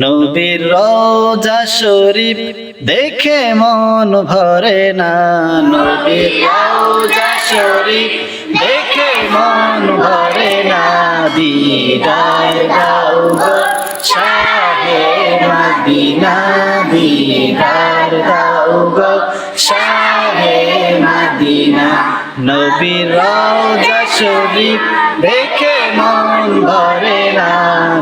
নবীর রোজা শরীফ দেখে মন ভরে না। নবীর রোজা শরীফ দেখে মন ভরে না। দিদার দাও শাহে মদিনা। দিদার দাও শাহে মদিনা। নবীর রোজা শরীফ দেখে মন ভরে না।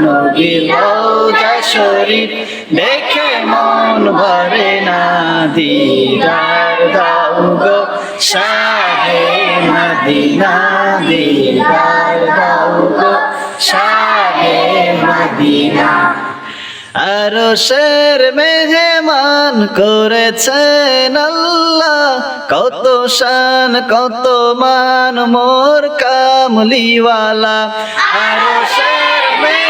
নবীর শরীফ দেখে মন ভরে না। দিদার দাও গো শাহে মদিনা। দিদার দাও গো শাহে মদিনা। আরও শের মেহমান করেছেন আল্লাহ। কত শান, কত মান, মোর কামলিওয়ালা। আরও শের মেহমান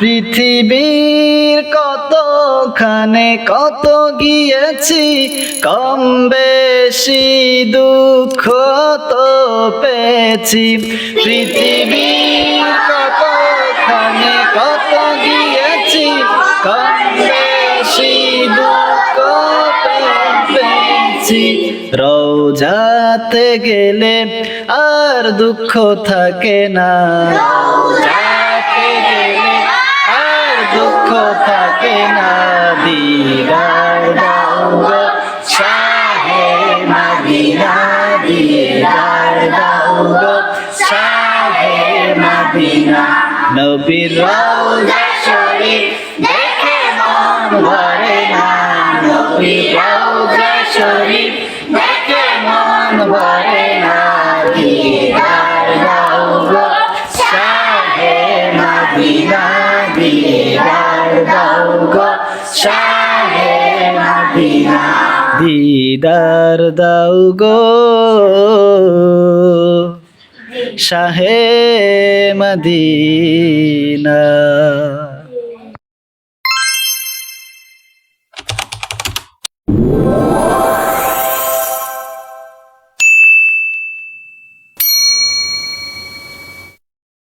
পৃথিবীর কতখানে কত গিয়েছি কম বেশি দুঃখ তো পেয়েছি। পৃথিবীর কতখানে কত গিয়েছি কম বেশি দুঃখ পেয়েছি। রোজাতে গেলে আর দুঃখ থাকে না। দুঃখ থাকে না দিদার দাও শাহে মদিনা দিদার দাও শাহে মদিনা নবীর রওজা শরীফ দেখে মন ভরে না। নবীর রওজা শরীফ দিদার দাও গো শাহে মাদিনা। দিদার শাহে মদিনা।